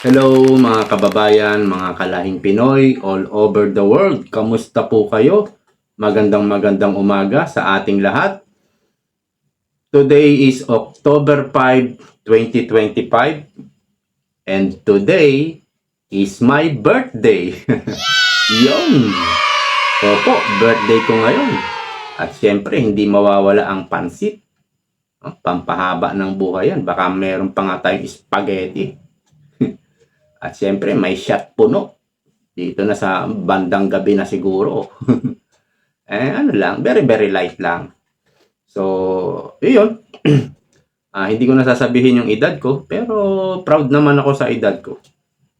Hello mga kababayan, mga kalahing Pinoy all over the world. Kamusta po kayo? Magandang magandang umaga sa ating lahat. Today is October 5, 2025 and today is my birthday. Yun! Opo, birthday ko ngayon. At syempre, hindi mawawala ang pansit. Oh, pampahaba ng buhay yan. Baka meron pa nga tayong spaghetti. At siyempre, may shot puno. Dito na sa bandang gabi na siguro. eh, ano lang, very, very light lang. So, yun. ah, hindi ko nasasabihin yung edad ko, pero proud naman ako sa edad ko.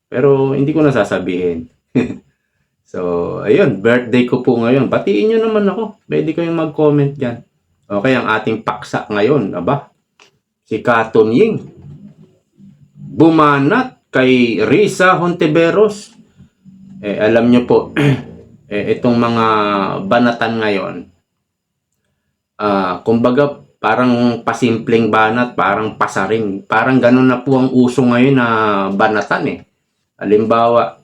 Pero hindi ko nasasabihin. so, ayun, birthday ko po ngayon. Batiin nyo naman ako. Pwede kayong mag-comment dyan. Okay, ang ating paksa ngayon, aba, si Katon Ying. Bumanat kay Risa Hontiveros. Eh, alam nyo po, eh, itong mga banatan ngayon, ah, kumbaga parang pasimpleng banat, parang pasaring, parang ganun na po ang uso ngayon na banatan eh. Halimbawa,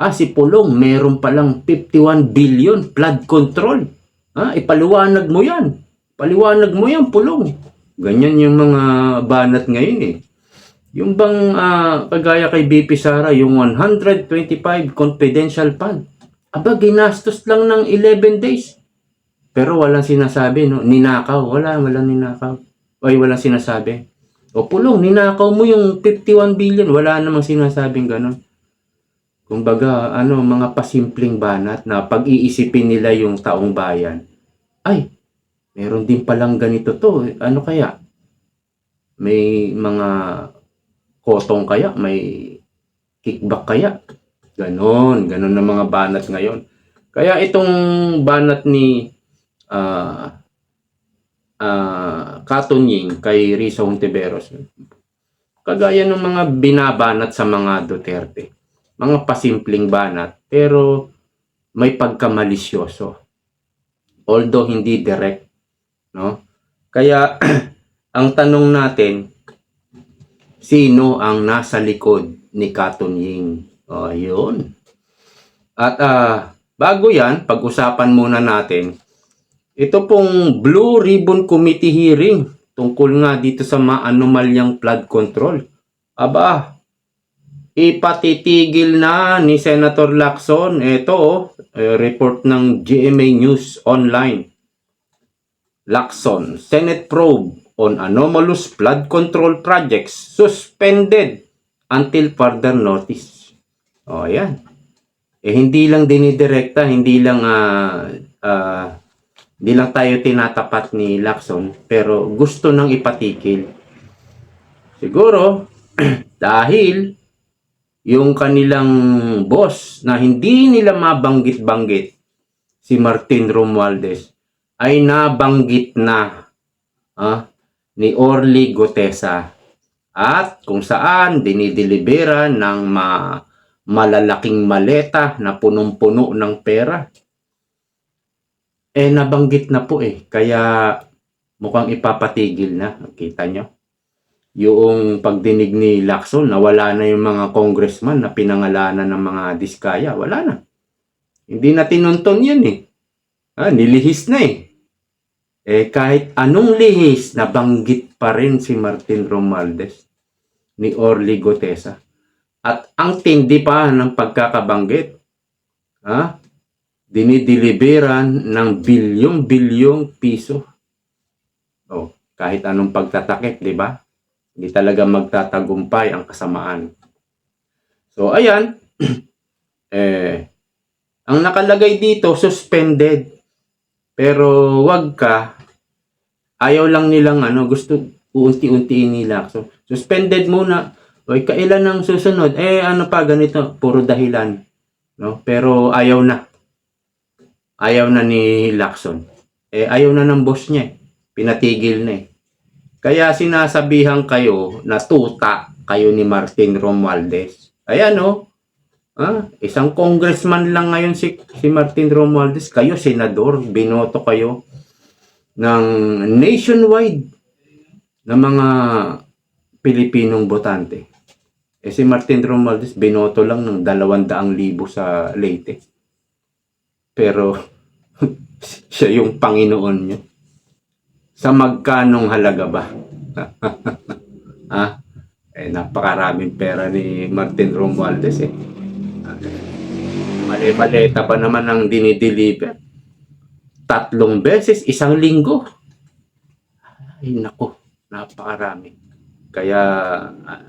ah, si Pulong, meron palang 51 billion flood control. Ah, ipaliwanag mo yan. Paliwanag mo yan, Pulong. Ganyan yung mga banat ngayon eh. Yung bang ah, kagaya kay BP Sara, yung 125 confidential fund. Aba, ginastos lang ng 11 days. Pero walang sinasabi, no? Ninakaw. Wala, walang ninakaw. Ay, walang sinasabi. O pulong, ninakaw mo yung 51 billion. Wala namang sinasabing ganun. Kumbaga, ano, mga pasimpleng banat na pag-iisipin nila yung taong bayan. Ay, meron din palang ganito to. Ano kaya? May mga kotong kaya? May kickback kaya? Ganon. Ganon na mga banat ngayon. Kaya itong banat ni ah ah Katunying kay Risa Hontiveros, kagaya ng mga binabanat sa mga Duterte. Mga pasimpleng banat, pero may pagkamalisyoso. Although hindi direct, no? Kaya ang tanong natin, sino ang nasa likod ni Katunying? O, yun. At ah, bago yan, pag-usapan muna natin, ito pong Blue Ribbon Committee hearing tungkol nga dito sa maanomalyang flood control. Aba, ipatitigil na ni Senator Lacson. Ito, oh, eh, report ng GMA News Online. Lacson, Senate probe on anomalous flood control projects suspended until further notice. O, yan. Eh, hindi lang dinidirekta, hindi lang ah ah, hindi lang tayo tinatapat ni Lacson, pero gusto nang ipatikil. Siguro, dahil yung kanilang boss na hindi nila mabanggit-banggit, si Martin Romualdez, ay nabanggit na ah, ni Orly Gotesa at kung saan dinidelibera ng ma malalaking maleta na punong-puno ng pera. Eh, nabanggit na po eh. Kaya mukhang ipapatigil na. Kita nyo? Yung pagdinig ni Lacson, nawala na yung mga congressman na pinangalanan ng mga diskaya. Wala na. Hindi na tinunton yan eh. Ah, nilihis na eh. Eh, kahit anong lihis, nabanggit pa rin si Martin Romualdez ni Orly Gotesa. At ang tindi pa ng pagkakabanggit, ha? dinideliveran ng bilyong-bilyong piso. Oh, kahit anong pagtatakip, di ba? Hindi talaga magtatagumpay ang kasamaan. So, ayan. eh, ang nakalagay dito, suspended. Pero wag ka, ayaw lang nilang ano, gusto uunti-untiin nila. So, suspended muna. O kailan ang susunod? Eh, ano pa, ganito, puro dahilan. No? Pero ayaw na. Ayaw na ni Lacson. Eh, ayaw na ng boss niya. Pinatigil na eh. Kaya sinasabihan kayo na tuta kayo ni Martin Romualdez. Ayan no. Ah, isang congressman lang ngayon si, si Martin Romualdez. Kayo, senador, binoto kayo ng nationwide na mga Pilipinong botante. Eh si Martin Romualdez, binoto lang ng 200,000 sa Leyte. Pero siya yung Panginoon niyo. Sa magkanong halaga ba? ha? Eh, napakaraming pera ni Martin Romualdez eh. Mali-maleta pa naman ang dinideliver. Tatlong beses, isang linggo. Ay, nako, napakarami. Kaya, ah,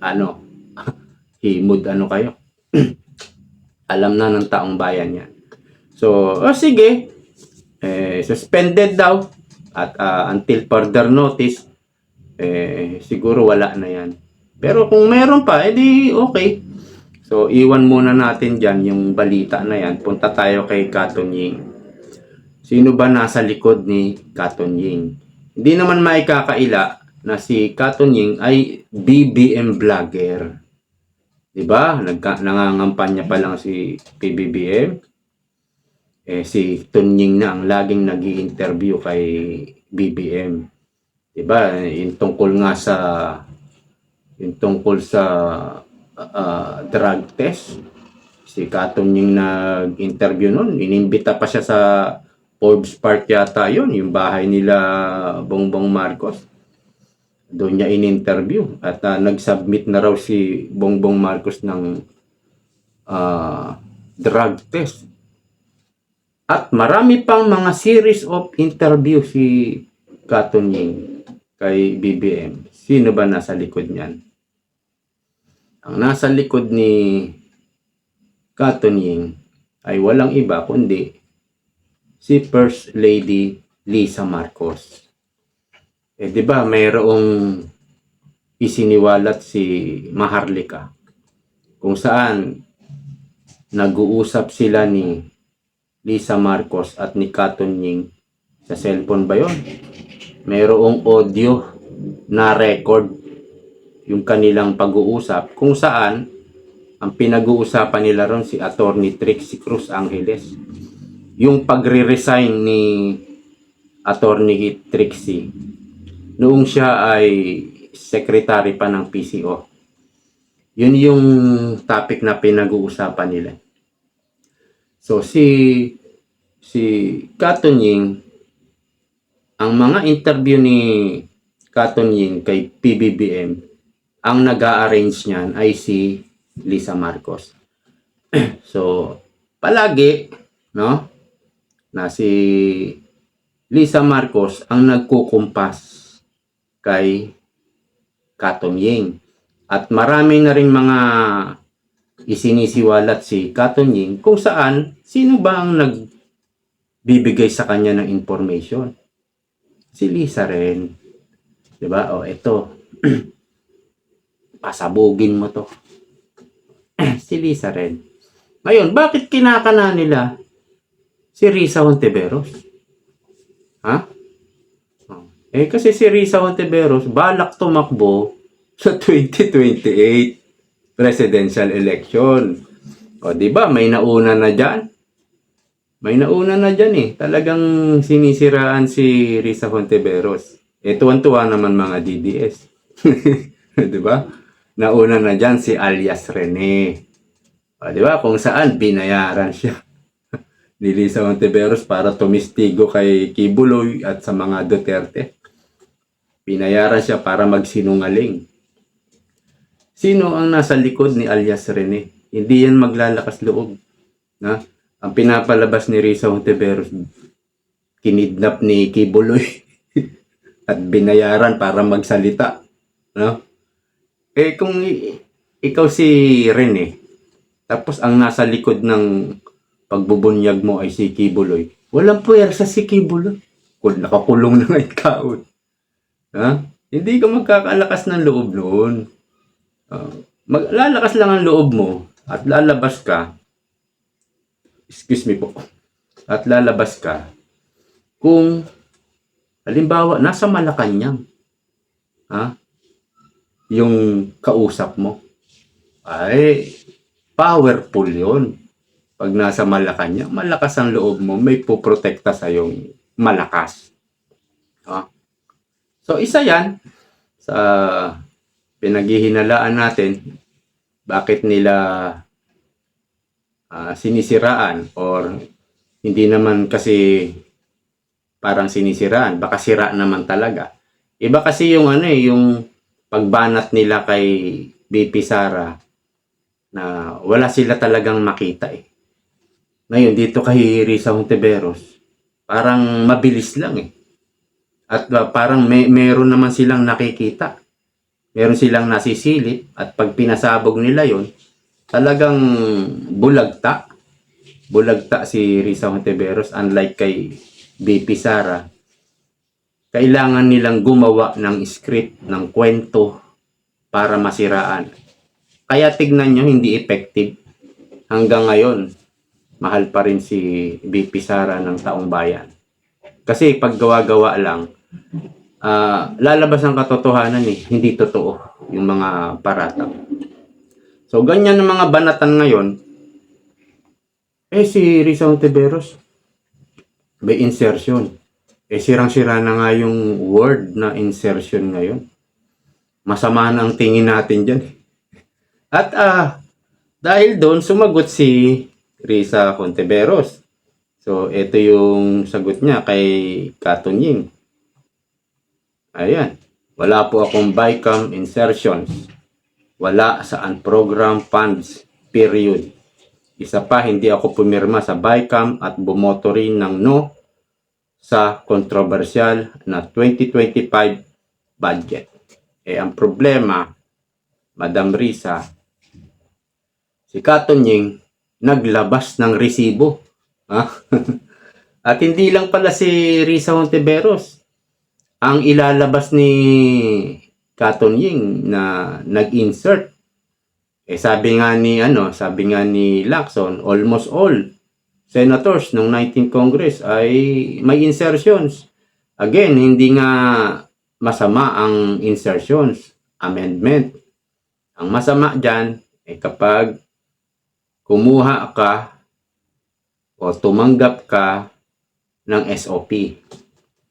ano, himod ano kayo. Alam na ng taong bayan yan. So, oh, sige, eh, suspended daw at ah, until further notice, eh, siguro wala na yan. Pero kung meron pa, edi okay. So, iwan muna natin dyan yung balita na yan. Punta tayo kay Katon Ying. Sino ba nasa likod ni Katon Ying? Hindi naman maikakaila na si Katon Ying ay BBM vlogger. 'Di ba? Nagka, nangangampanya pa lang si PBBM. Eh si Tunying na ang laging nag interview kay BBM. 'Di ba? Yung tungkol nga sa yung tungkol sa ah, drug test. Si Katon yung nag-interview noon, inimbita pa siya sa Forbes Park yata yun, yung bahay nila Bongbong Marcos. Doon niya in-interview at ah, nag-submit na raw si Bongbong Marcos ng ah, drug test. At marami pang mga series of interview si Katon Ying kay BBM. Sino ba nasa likod niyan? Ang nasa likod ni Katon Ying ay walang iba kundi si First Lady Lisa Marcos. Eh, di ba, mayroong isiniwalat si Maharlika kung saan nag-uusap sila ni Lisa Marcos at ni Katon Ying sa cellphone ba yon? Mayroong audio na record yung kanilang pag-uusap kung saan ang pinag-uusapan nila ron si Attorney Trixie Cruz Angeles yung pagre-resign ni Attorney Trixie noong siya ay secretary pa ng PCO. Yun yung topic na pinag-uusapan nila. So si si Katon Ying ang mga interview ni Katon Ying kay PBBM ang nag-a-arrange niyan ay si Lisa Marcos. so palagi no na si Lisa Marcos ang nagkukumpas kay Katon Ying. At marami na rin mga isinisiwalat si Katon Ying kung saan sino ba ang nagbibigay sa kanya ng information. Si Lisa rin. 'Di ba? O ito. Pasabugin mo to. si Lisa rin. Ngayon, bakit kinakana nila si Risa Hontiveros. Ha? Oh. Eh kasi si Risa Hontiveros balak tumakbo sa 2028 presidential election. O di ba may nauna na diyan? May nauna na diyan eh. Talagang sinisiraan si Risa Hontiveros. Eh tuwan-tuwa naman mga DDS. di ba? Nauna na diyan si alias Rene. O, di ba? Kung saan binayaran siya ni Lisa Ontiveros para tumistigo kay Kibuloy at sa mga Duterte. Pinayaran siya para magsinungaling. Sino ang nasa likod ni alias Rene? Hindi yan maglalakas loob. Na? Ang pinapalabas ni Risa Ontiveros, kinidnap ni Kibuloy at binayaran para magsalita. No? Eh kung ikaw si Rene, tapos ang nasa likod ng pagbubunyag mo ay si Kibuloy. Walang puwersa si Kibuloy. Kung nakakulong na nga ikaw. Ha? Hindi ka magkakalakas ng loob noon. Ah, maglalakas lang ang loob mo at lalabas ka. Excuse me po. At lalabas ka kung halimbawa nasa Malacanang. Ha? Yung kausap mo. Ay, powerful yon pag nasa Malacanang, malakas ang loob mo, may puprotekta sa yung malakas. Ah. So, isa yan sa pinaghihinalaan natin bakit nila ah, sinisiraan or hindi naman kasi parang sinisiraan, baka sira naman talaga. Iba kasi yung ano eh, yung pagbanat nila kay BP Sara na wala sila talagang makita eh. Ngayon, dito kay Risa Hontiveros, parang mabilis lang eh. At uh, parang may, meron naman silang nakikita. Meron silang nasisilip at pag pinasabog nila yon talagang bulagta. Bulagta si Risa Hontiveros unlike kay BP Sara. Kailangan nilang gumawa ng script, ng kwento para masiraan. Kaya tignan nyo, hindi effective. Hanggang ngayon, mahal pa rin si BP Sara ng taong bayan. Kasi pag gawa-gawa lang, ah, lalabas ang katotohanan eh, hindi totoo yung mga paratang. So, ganyan ang mga banatan ngayon. Eh, si Risa Ontiveros, may insertion. Eh, sirang-sira na nga yung word na insertion ngayon. Masama na ang tingin natin dyan. At ah, dahil doon, sumagot si Risa Conteveros. So, ito yung sagot niya kay Katunying. Ayan. Wala po akong BICAM insertions. Wala sa unprogram funds. Period. Isa pa, hindi ako pumirma sa BICAM at bumoto rin ng no sa kontrobersyal na 2025 budget. Eh, ang problema, Madam Risa, si Katunying naglabas ng resibo. Ha? At hindi lang pala si Risa Hontiveros ang ilalabas ni Katon Ying na nag-insert. Eh sabi nga ni ano, sabi nga ni Lacson, almost all senators ng 19th Congress ay may insertions. Again, hindi nga masama ang insertions, amendment. Ang masama dyan, eh kapag kumuha ka o tumanggap ka ng SOP,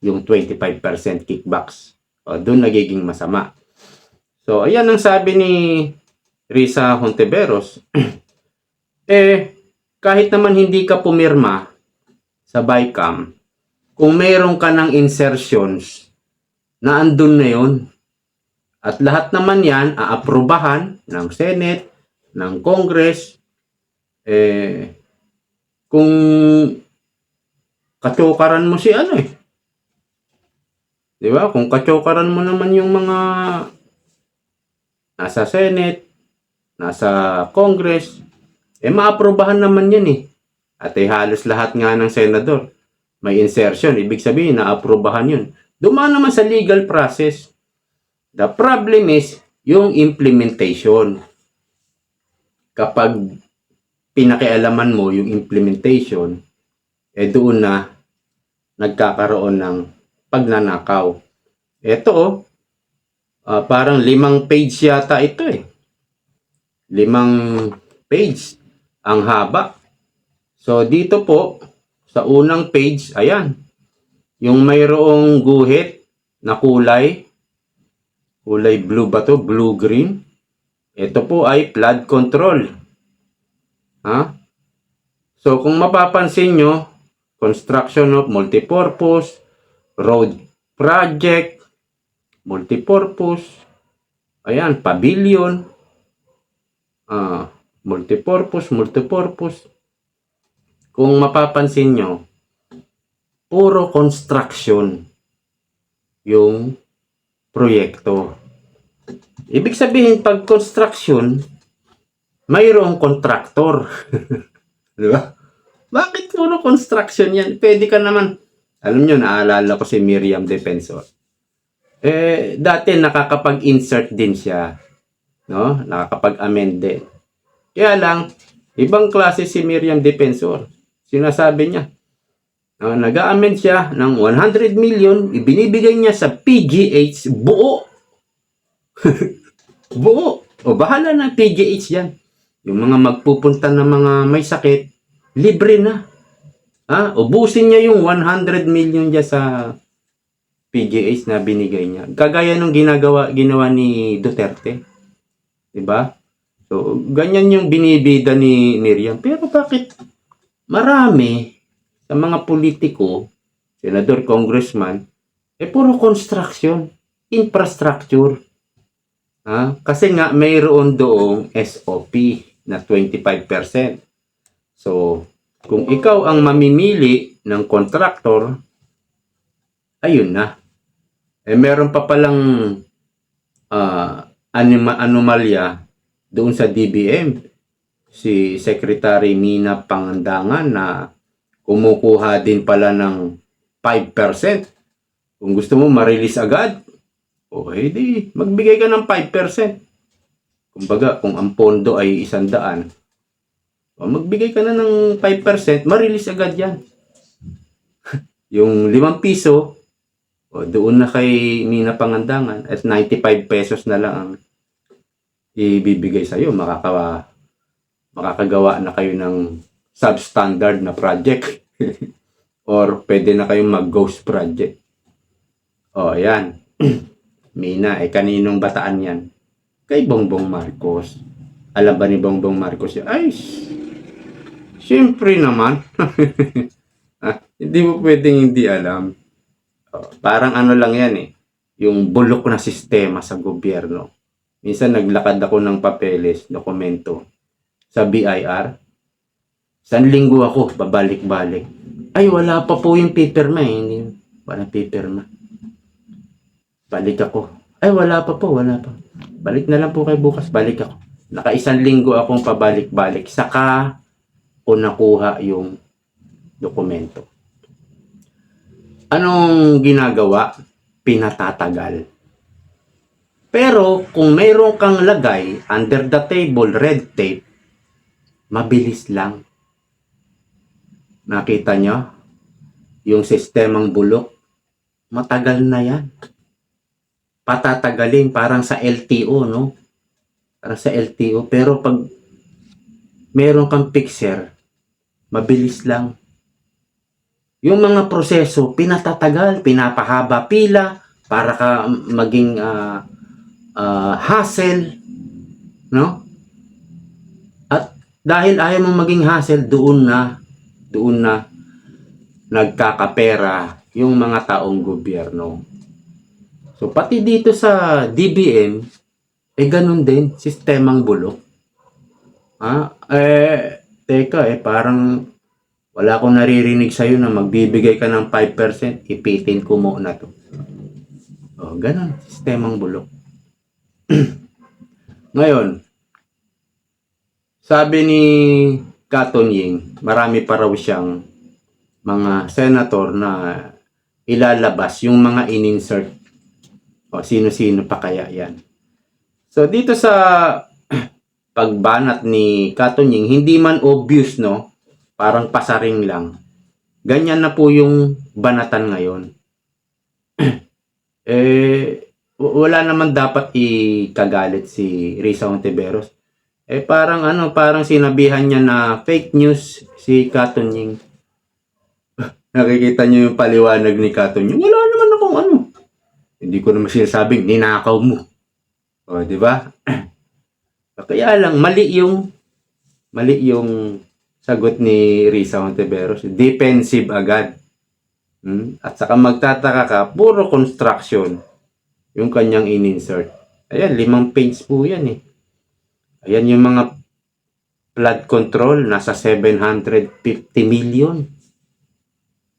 yung 25% kickbacks. O, doon nagiging masama. So, ayan ang sabi ni Risa Hontiveros. eh, kahit naman hindi ka pumirma sa BICAM, kung meron ka ng insertions, na andun na yun. At lahat naman yan, aaprubahan ng Senate, ng Congress, eh, kung kachokaran mo si ano eh. Di ba? Kung kachokaran mo naman yung mga nasa Senate, nasa Congress, eh maaprobahan naman yan eh. At eh halos lahat nga ng senador may insertion. Ibig sabihin, naaprobahan yun. Dumaan naman sa legal process. The problem is yung implementation. Kapag pinakialaman mo yung implementation, eh doon na nagkakaroon ng pagnanakaw. Ito oh, ah, parang limang page yata ito eh. Limang page ang haba. So dito po, sa unang page, ayan, yung mayroong guhit na kulay, kulay blue ba to? Blue-green. Ito po ay flood control. Ha? So, kung mapapansin nyo, construction of multipurpose, road project, multipurpose, ayan, pavilion, ah, multipurpose, multipurpose. Kung mapapansin nyo, puro construction yung proyekto. Ibig sabihin, pag construction, mayroong kontraktor. Di ba? Bakit puro construction yan? Pwede ka naman. Alam nyo, naalala ko si Miriam Defensor. Eh, dati nakakapag-insert din siya. No? Nakakapag-amend din. Kaya lang, ibang klase si Miriam Defensor. Sinasabi niya, uh, nag-amend siya ng 100 million, ibinibigay niya sa PGH buo. buo. O bahala na PGH yan. Yung mga magpupunta ng mga may sakit, libre na. Ha? Ubusin niya yung 100 million niya sa PGH na binigay niya. Kagaya nung ginagawa ginawa ni Duterte. 'Di ba? So, ganyan yung binibida ni Miriam. Pero bakit marami sa mga politiko, senador, congressman, eh puro construction, infrastructure. Ha? Kasi nga mayroon doong SOP na 25%. So, kung ikaw ang mamimili ng contractor, ayun na. Eh meron pa palang ah, anima, anomalya doon sa DBM. Si Secretary Mina Pangandangan na kumukuha din pala ng 5%. Kung gusto mo ma-release agad, okay di, magbigay ka ng 5%. Kumbaga, kung ang pondo ay isang daan, magbigay ka na ng 5%, ma-release agad yan. yung 5 piso, o, doon na kay Mina Pangandangan at 95 pesos na lang ang ibibigay sa iyo. Makaka, makakagawa na kayo ng substandard na project. Or pwede na kayong mag-ghost project. O, ayan. Mina, eh kaninong bataan yan? Kay Bongbong Marcos. Alam ba ni Bongbong Marcos yun? Ay, siyempre naman. Ah, hindi mo pwedeng hindi alam. Oh, parang ano lang yan eh. Yung bulok na sistema sa gobyerno. Minsan naglakad ako ng papeles, dokumento sa BIR. San linggo ako, babalik-balik. Ay, wala pa po yung paperma eh. Hindi, wala paperma. Balik ako. Ay, wala pa po, wala pa. Balik na lang po kay bukas, balik ako. Naka-isang linggo akong pabalik-balik. Saka ko nakuha yung dokumento. Anong ginagawa? Pinatatagal. Pero kung mayroon kang lagay under the table red tape, mabilis lang. Nakita nyo? Yung sistemang bulok, matagal na yan. Patatagalin, parang sa LTO, no? Parang sa LTO. Pero pag meron kang fixer, mabilis lang. Yung mga proseso, pinatatagal, pinapahaba pila para ka maging ah, ah, hassle, no? At dahil ayaw mong maging hassle, doon na, doon na nagkakapera yung mga taong gobyerno. So, pati dito sa DBM, eh ganun din, sistemang bulok. Ha? Eh, teka eh, parang wala akong naririnig sa'yo na magbibigay ka ng 5%, ipitin ko muna to. Oh, ganun, sistemang bulok. Ngayon, sabi ni Katon Ying, marami pa raw siyang mga senator na ilalabas yung mga in-insert. O sino-sino pa kaya yan. So dito sa pagbanat ni Katon Ying, hindi man obvious no, parang pasaring lang. Ganyan na po yung banatan ngayon. eh, wala naman dapat ikagalit si Risa Ontiveros. Eh, parang ano, parang sinabihan niya na fake news si Katon Ying. Nakikita niyo yung paliwanag ni Katon Ying. Wala naman akong ano. Hindi ko naman sinasabing ninakaw mo. O, di ba? Kaya lang, mali yung mali yung sagot ni Risa Ontiveros. Defensive agad. Hmm? At saka magtataka ka, puro construction yung kanyang in-insert. Ayan, limang page po yan eh. Ayan yung mga flood control, nasa 750 million.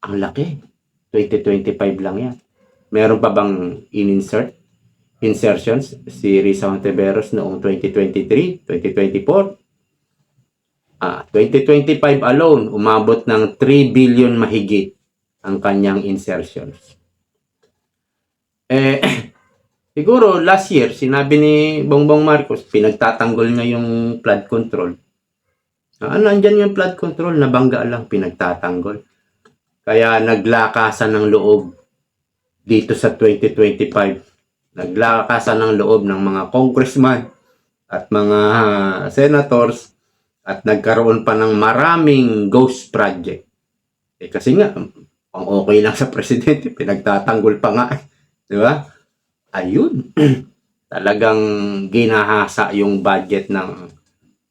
Ang laki. 2025 lang yan. Meron pa bang in-insert? Insertions si Risa Ontiveros noong 2023, 2024. Ah, 2025 alone, umabot ng 3 billion mahigit ang kanyang insertions. Eh, siguro last year, sinabi ni Bongbong Marcos, pinagtatanggol niya yung flood control. Ah, nandyan yung flood control, nabangga lang, pinagtatanggol. Kaya naglakasan ng loob dito sa 2025. Naglakasan ng loob ng mga congressman at mga senators at nagkaroon pa ng maraming ghost project. Eh kasi nga, ang okay lang sa presidente, pinagtatanggol pa nga. Di ba? Ayun. Talagang ginahasa yung budget ng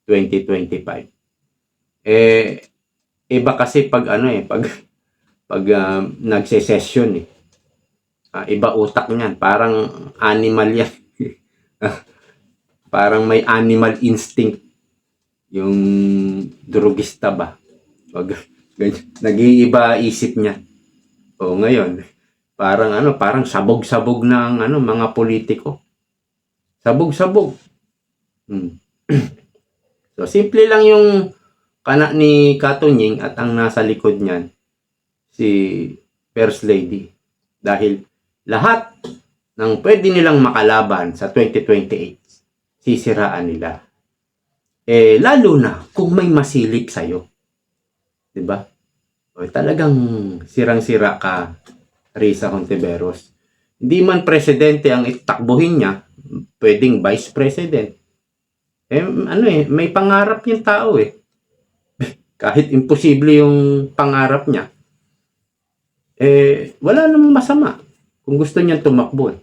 2025. Eh, iba kasi pag ano eh, pag, pag ah, nagse-session eh. Ah, iba utak niyan. Parang animal yan. Parang may animal instinct yung drugista ba. Pag ganyan, nag-iiba isip niya. O ngayon, parang ano, parang sabog-sabog ng ano, mga politiko. Sabog-sabog. Hmm. so, simple lang yung kana ni Katunying at ang nasa likod niyan, si First Lady. Dahil lahat ng pwede nilang makalaban sa 2028, sisiraan nila. Eh, lalo na kung may masilip sa'yo. 'Di ba? O, talagang sirang-sira ka, Risa Hontiveros. Hindi man presidente ang itakbuhin niya, pwedeng vice president. Eh, ano eh, may pangarap yung tao eh. Kahit imposible yung pangarap niya. Eh, wala namang masama kung gusto niyang tumakbo.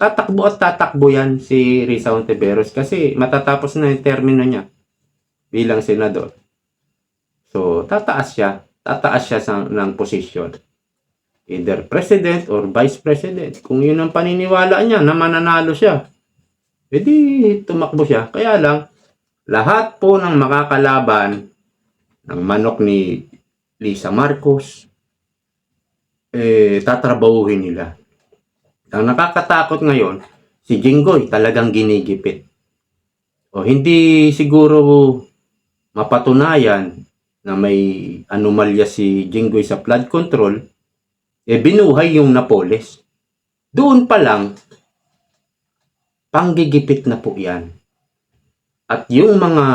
Tatakbo at tatakbo yan si Risa Hontiveros kasi matatapos na yung termino niya bilang senador. So, tataas siya. Tataas siya sa, ng posisyon. Either president or vice president. Kung yun ang paniniwala niya na mananalo siya, edi tumakbo siya. Kaya lang, lahat po ng makakalaban ng manok ni Lisa Marcos, eh, tatrabahuhin nila. Ang nakakatakot ngayon, si Jinggoy talagang ginigipit. O hindi siguro mapatunayan na may anomalya si Jinggoy sa flood control, eh binuhay yung Napoles. Doon pa lang, panggigipit na po yan. At yung mga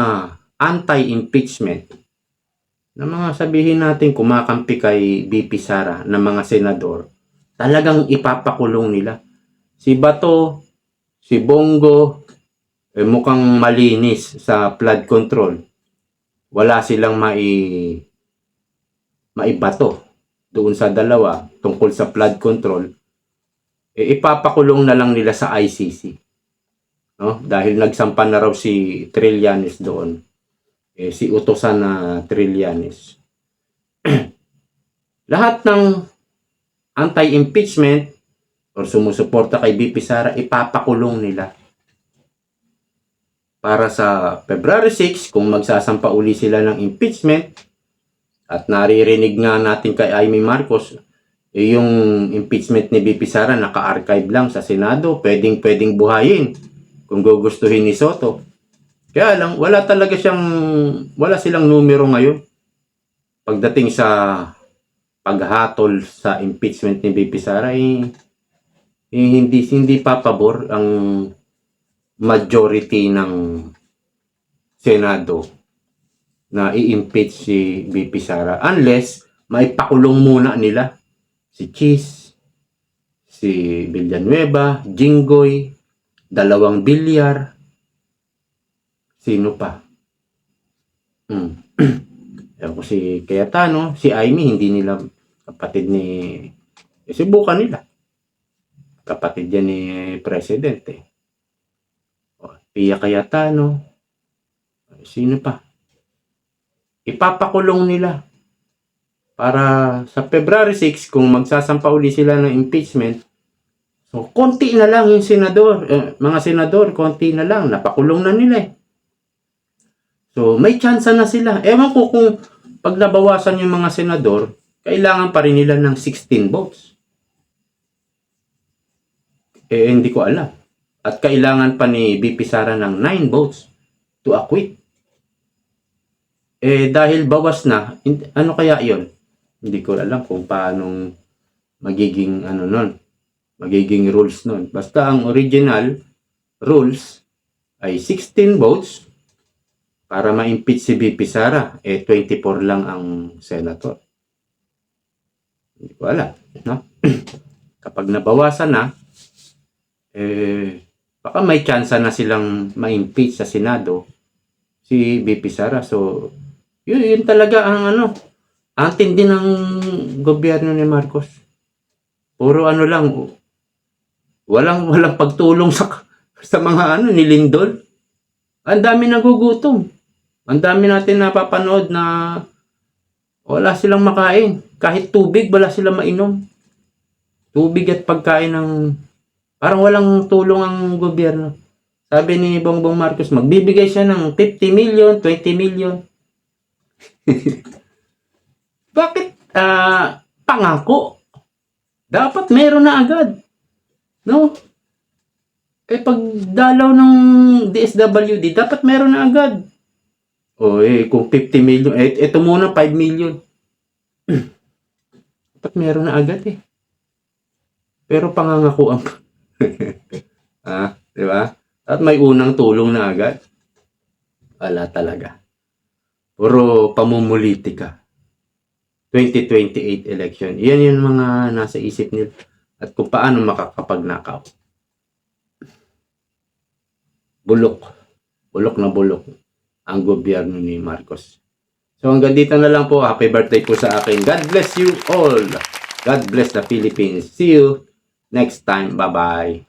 anti-impeachment, na mga sabihin natin kumakampi kay BP Sara na mga senador, talagang ipapakulong nila. Si Bato, si Bongo, eh, mukhang malinis sa flood control wala silang mai maibato doon sa dalawa tungkol sa flood control, eh, ipapakulong na lang nila sa ICC. No? Dahil nagsampa na raw si Trillanes doon. Eh, si utosan na Trillanes. Lahat ng anti-impeachment or sumusuporta kay BP Sara, ipapakulong nila para sa February 6 kung magsasampa uli sila ng impeachment at naririnig nga natin kay Amy Marcos eh, yung impeachment ni BP Sara naka-archive lang sa Senado pwedeng pwedeng buhayin kung gugustuhin ni Soto. Kaya lang wala talaga siyang wala silang numero ngayon pagdating sa paghatol sa impeachment ni BP Sara eh, eh, hindi hindi pa pabor ang majority ng Senado na i-impeach si BP Sara unless maipakulong muna nila si Cheese, si Villanueva, Jinggoy, dalawang bilyar, sino pa? Hmm. Ewan ko si Cayetano, si Amy, hindi nila kapatid ni... Eh, subukan nila. Kapatid yan ni President eh. Pia Cayetano, sino pa? Ipapakulong nila para sa February 6 kung magsasampa uli sila ng impeachment. So, konti na lang yung senador, eh, mga senador, konti na lang, napakulong na nila eh. So, may chance na sila. Ewan ko kung pag nabawasan yung mga senador, kailangan pa rin nila ng 16 votes. Eh, hindi ko alam. At kailangan pa ni BP Sara ng 9 votes to acquit. Eh dahil bawas na, ano kaya 'yon? Hindi ko alam kung paano magiging ano nun, magiging rules nun. Basta ang original rules ay 16 votes para ma-impeach si BP Sara. Eh 24 lang ang senator. Hindi ko alam. No? Kapag nabawasan na, eh, baka may chance na silang ma-impeach sa Senado si BP Sara. So, yun, yun talaga ang ano, ang tindi ng gobyerno ni Marcos. Puro ano lang, walang walang pagtulong sa sa mga ano ni Lindol. Ang dami nagugutom. Ang dami natin napapanood na wala silang makain. Kahit tubig, wala silang mainom. Tubig at pagkain ng... Parang walang tulong ang gobyerno. Sabi ni Bongbong Marcos, magbibigay siya ng 50 million, 20 million. Bakit ah pangako? Dapat meron na agad. No? Eh pag dalaw ng DSWD, dapat meron na agad. O eh, kung 50 million, eh, ito muna 5 million. dapat meron na agad eh. Pero pangangakuan pa. ah, di ba? At may unang tulong na agad. Wala talaga. Puro pamumulitika. 2028 election. Yan yung mga nasa isip nila. At kung paano makakapagnakaw. Bulok. Bulok na bulok ang gobyerno ni Marcos. So hanggang dito na lang po. Happy birthday po sa akin. God bless you all. God bless the Philippines. See you next time. Bye-bye.